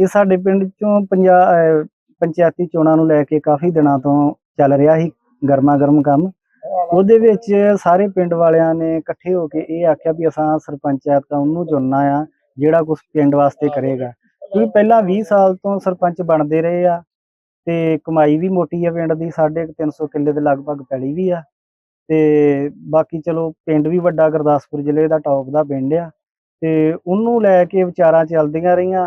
ਇਹ ਸਾਡੇ ਪਿੰਡ ਚੋਂ ਪੰਜਾਬ ਪੰਚਾਇਤੀ ਚੋਣਾਂ ਨੂੰ ਲੈ ਕੇ ਕਾਫੀ ਦਿਨਾਂ ਤੋਂ ਚੱਲ ਰਿਹਾ ਸੀ ਗਰਮਾ ਗਰਮ ਕੰਮ। ਉਹਦੇ ਵਿੱਚ ਸਾਰੇ ਪਿੰਡ ਵਾਲਿਆਂ ਨੇ ਇਕੱਠੇ ਹੋ ਕੇ ਇਹ ਆਖਿਆ ਵੀ ਅਸਾਂ ਸਰਪੰਚਾਇਤ ਦਾ ਉਹਨੂੰ ਚੁਣਨਾ ਆ, ਜਿਹੜਾ ਕੁਝ ਪਿੰਡ ਵਾਸਤੇ ਕਰੇਗਾ। ਕਿਉਂਕਿ ਪਹਿਲਾਂ 20 ਸਾਲ ਤੋਂ ਸਰਪੰਚ ਬਣਦੇ ਰਹੇ ਆ, ਤੇ ਕਮਾਈ ਵੀ ਮੋਟੀ ਆ ਪਿੰਡ ਦੀ, ਸਾਢੇ ਕੁ ਤਿੰਨ ਸੌ ਕਿੱਲੇ ਦੇ ਲਗਭਗ ਪੈਲੀ ਵੀ ਆ। ਤੇ ਬਾਕੀ ਚਲੋ ਪਿੰਡ ਵੀ ਵੱਡਾ, ਗੁਰਦਾਸਪੁਰ ਜ਼ਿਲ੍ਹੇ ਦਾ ਟੌਪ ਦਾ ਪਿੰਡ ਆ। ਤੇ ਉਹਨੂੰ ਲੈ ਕੇ ਵਿਚਾਰਾਂ ਚੱਲਦੀਆਂ ਰਹੀਆਂ।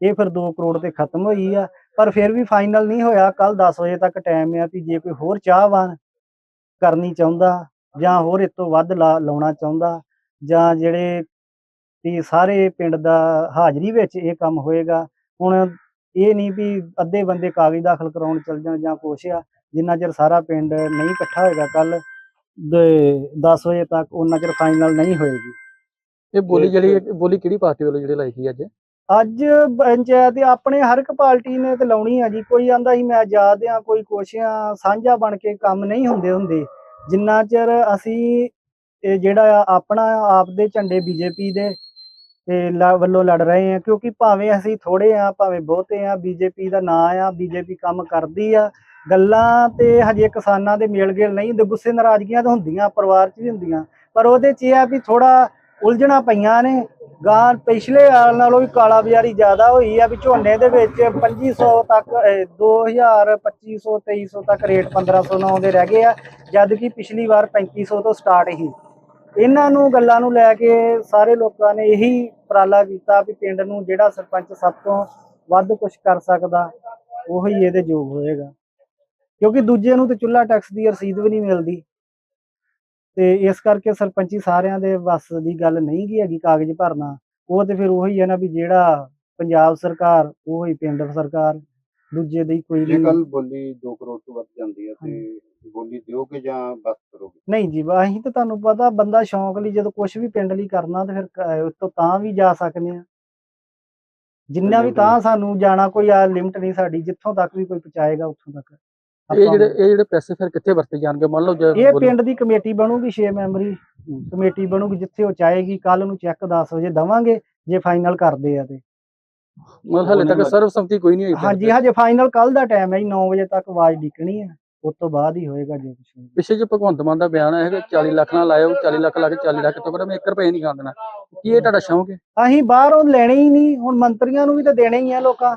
ਇਹ ਫਿਰ 2 ਕਰੋੜ ਤੇ ਖਤਮ ਹੋਈ ਆ ਪਰ ਫਿਰ ਵੀ ਫਾਈਨਲ ਨਹੀਂ ਹੋਇਆ। ਕੱਲ 10 ਵਜੇ ਤੱਕ ਟਾਈਮ ਆ ਵੀ ਜੇ ਕੋਈ ਹੋਰ ਚਾਹਵਾਨ ਕਰਨੀ ਚਾਹੁੰਦਾ ਜਾਂ ਹੋਰ ਇਸ ਤੋਂ ਵੱਧ ਲਾਉਣਾ ਚਾਹੁੰਦਾ ਜਾਂ ਜਿਹੜੇ ਵੀ ਸਾਰੇ ਪਿੰਡ ਦਾ ਹਾਜ਼ਰੀ ਵਿੱਚ ਇਹ ਕੰਮ ਹੋਏਗਾ ਹੁਣ ਇਹ ਨਹੀਂ ਵੀ ਅੱਧੇ ਬੰਦੇ ਕਾਗਜ਼ ਦਾਖਲ ਕਰਾਉਣ ਚੱਲ ਜਾਣ ਜਾਂ ਕੁਛ ਆ ਜਿੰਨਾ ਚਿਰ ਸਾਰਾ ਪਿੰਡ ਨਹੀਂ ਇਕੱਠਾ ਹੋਏਗਾ ਕੱਲ ਦੇ 10 ਵਜੇ ਤੱਕ ਉਹਨਾਂ ਚਿਰ ਫਾਈਨਲ ਨਹੀਂ ਹੋਏਗੀ। ਇਹ ਬੋਲੀ ਜਿਹੜੀ ਬੋਲੀ ਕਿਹੜੀ ਪਾਰਟੀ ਵੱਲੋਂ ਜਿਹੜੀ ਲਾਈ ਗਈ ਅੱਜ? ਅੱਜ ਪੰਚਾਇਤ ਆਪਣੇ ਹਰ ਇੱਕ ਪਾਰਟੀ ਨੇ ਤੇ ਲਾਉਣੀ ਆ ਜੀ। ਕੋਈ ਆਂਦਾ ਸੀ, ਮੈਂ ਆਜ਼ਾਦ ਆ, ਕੋਈ ਕੁਛ ਆ, ਸਾਂਝਾ ਬਣ ਕੇ ਕੰਮ ਨਹੀਂ ਹੁੰਦੇ ਹੁੰਦੇ। ਜਿੰਨਾ ਚਿਰ ਅਸੀਂ ਇਹ ਜਿਹੜਾ ਆਪਣਾ ਆਪ ਦੇ ਝੰਡੇ ਬੀਜੇਪੀ ਦੇ ਤੇ ਲ- ਵੱਲੋਂ ਲੜ ਰਹੇ ਆ, ਕਿਉਂਕਿ ਭਾਵੇਂ ਅਸੀਂ ਥੋੜੇ ਆ, ਭਾਵੇਂ ਬਹੁਤੇ ਆ, ਬੀਜੇਪੀ ਦਾ ਨਾਂ ਆ, ਬੀਜੇਪੀ ਕੰਮ ਕਰਦੀ ਆ, ਗੱਲਾਂ ਤੇ ਹਜੇ ਕਿਸਾਨਾਂ ਦੇ ਮੇਲ ਗੇਲ ਨਹੀਂ ਹੁੰਦੇ ਗੁੱਸੇ ਨਾਰਾਜ਼ਗੀਆਂ ਤਾਂ ਹੁੰਦੀਆਂ, ਪਰਿਵਾਰ 'ਚ ਵੀ ਹੁੰਦੀਆਂ। ਪਰ ਉਹਦੇ 'ਚ ਇਹ ਆ ਵੀ ਥੋੜਾ ਉਲਝਣਾ ਪਈਆਂ ਨੇ ਗਾਂ ਪਿਛਲੇ ਸਾਲ ਨਾਲੋਂ ਵੀ ਕਾਲਾ ਬਾਜ਼ਾਰੀ ਜ਼ਿਆਦਾ ਹੋਈ ਆ ਵੀ ਝੋਨੇ ਦੇ ਵਿੱਚ 2500 ਤੱਕ ਅਹ, 2000 2500 2300 ਤੱਕ ਰੇਟ 1509 ਆਉਂਦੇ ਰਹਿ ਗਏ ਆ ਜਦ ਕਿ ਪਿਛਲੀ ਵਾਰ 3500 ਤੋਂ ਸਟਾਰਟ ਹੀ ਇਹਨਾਂ ਨੂੰ ਗੱਲਾਂ ਨੂੰ ਲੈ ਕੇ ਸਾਰੇ ਲੋਕਾਂ ਨੇ ਇਹੀ ਉਪਰਾਲਾ ਕੀਤਾ ਵੀ ਪਿੰਡ ਨੂੰ ਜਿਹੜਾ ਸਰਪੰਚ ਸਭ ਤੋਂ ਵੱਧ ਕੁਝ ਕਰ ਸਕਦਾ ਉਹੀ ਇਹਦੇ ਯੋਗ ਹੋਏਗਾ। ਕਿਉਂਕਿ ਦੂਜੇ ਨੂੰ ਤੇ ਚੁੱਲ੍ਹਾ ਟੈਕਸ ਦੀ ਰਸੀਦ ਵੀ ਨਹੀਂ ਮਿਲਦੀ। ਤੇ ਇਸ ਕਰਕੇ ਸਰਪੰਚੀ ਸਾਰਿਆਂ ਦੇ ਵੱਸ ਦੀ ਗੱਲ ਨਹੀਂ ਗੀ ਹੈਗੀ ਕਾਗਜ਼ ਭਰਨਾ। ਉਹ ਤੇ ਫਿਰ ਉਹੀ ਹੈ ਨਾ ਵੀ ਜਿਹੜਾ ਪੰਜਾਬ ਸਰਕਾਰ ਉਹੀ ਪਿੰਡ ਸਰਕਾਰ ਦੂਜੇ ਦੀ ਕੋਈ ਜੇ ਨਹੀਂ ਕੱਲ ਬੋਲੀ 2 ਕਰੋੜ ਤੋਂ ਵੱਧ ਜਾਂਦੀ ਹੈ ਤੇ ਬੋਲੀ ਦਿਓਗੇ ਜਾਂ ਬਸ ਕਰੋਗੇ? ਨਹੀਂ ਜੀ ਅਸੀਂ ਤਾਂ ਤੁਹਾਨੂੰ ਪਤਾ ਬੰਦਾ ਸ਼ੌਂਕ ਲਈ ਜਦੋਂ ਕੁਝ ਵੀ ਪਿੰਡ ਲਈ ਕਰਨਾ ਤੇ ਫਿਰ ਉਸ ਤੋਂ ਤਾਂ ਵੀ ਜਾ ਸਕਨੇ ਆ ਜਿੰਨਾ ਵੀ ਤਾਂ ਸਾਨੂੰ ਜਾਣਾ ਕੋਈ ਆ ਲਿਮਟ ਨਹੀਂ ਸਾਡੀ ਜਿੱਥੋਂ ਤੱਕ ਵੀ ਕੋਈ ਪਹੁੰਚਾਏਗਾ ਉੱਥੋਂ ਤੱਕ। ਇਹ ਜਿਹੜੇ ਇਹ ਜਿਹੜੇ ਪੈਸੇ ਫਿਰ ਕਿੱਥੇ ਵਰਤੇ ਜਾਣਗੇ? ਮੰਨ ਲਓ ਜੇ ਇਹ ਪਿੰਡ ਦੀ ਕਮੇਟੀ ਬਣੂਗੀ 6 ਮੈਂਬਰੀ। ਕਮੇਟੀ ਬਣੂਗੀ ਜਿੱਥੇ ਉਹ ਚਾਹੇਗੀ ਕੱਲ ਨੂੰ ਚੈੱਕ 10 ਵਜੇ ਦਵਾਂਗੇ ਜੇ ਫਾਈਨਲ ਕਰਦੇ ਆ ਤੇ। ਮਤਲਬ ਹਲੇ ਤੱਕ ਸਰਵਸੰਮਤੀ ਕੋਈ ਨਹੀਂ ਹੋਈ ਹਾਂਜੀ। ਹਜੇ ਫਾਈਨਲ ਕੱਲ ਦਾ ਟਾਈਮ ਹੈ ਜੀ 9 ਵਜੇ ਤੱਕ ਆਵਾਜ਼ ਡਿੱਕਣੀ ਹੈ। ਉਸ ਤੋਂ ਬਾਅਦ ਹੀ ਹੋਏਗਾ ਜੇ ਕੁਝ ਪਿੱਛੇ ਜੇ ਭਗਵੰਤ ਮਾਨ ਦਾ ਬਿਆਨ ਆਇਆ ਕਿ 40 ਲੱਖ ਨਾਲ ਲਾਇਓ 40 ਲੱਖ ਲਾ ਕੇ 40 ਲੱਖ ਤੋਂ ਬੜਾ ਮੈਂ 1 ਰੁਪਏ ਨਹੀਂ ਖਾਣ ਦੇਣਾ। ਕੀ ਇਹ ਤੁਹਾਡਾ ਸ਼ੌਂਕ ਹੈ? ਅਸੀਂ ਬਾਹਰੋਂ ਲੈਣੇ ਹੀ ਨਹੀਂ ਹੁਣ ਮੰਤਰੀਆਂ ਨੂੰ ਵੀ ਤਾਂ ਦੇਣੇ ਹੀ ਆ ਲੋਕਾਂ।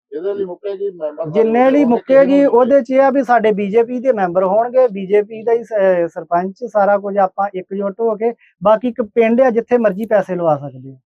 ਇਹਦੇ ਲਈ ਮੁੱਕੇਗੀ ਮੈਂਬਰ ਜਿੰਨੇ ਲਈ ਮੁੱਕੇਗੀ ਉਹਦੇ ਚ ਇਹ ਆ ਵੀ ਸਾਡੇ ਬੀਜੇਪੀ ਦੇ ਮੈਂਬਰ ਹੋਣਗੇ ਬੀਜੇਪੀ ਦਾ ਹੀ ਸ- ਸਰਪੰਚ ਸਾਰਾ ਕੁਝ ਆਪਾਂ ਇਕਜੁੱਟ ਹੋ ਕੇ ਬਾਕੀ ਇੱਕ ਪਿੰਡ ਆ ਜਿੱਥੇ ਮਰਜ਼ੀ ਪੈਸੇ ਲਵਾ ਸਕਦੇ ਆ।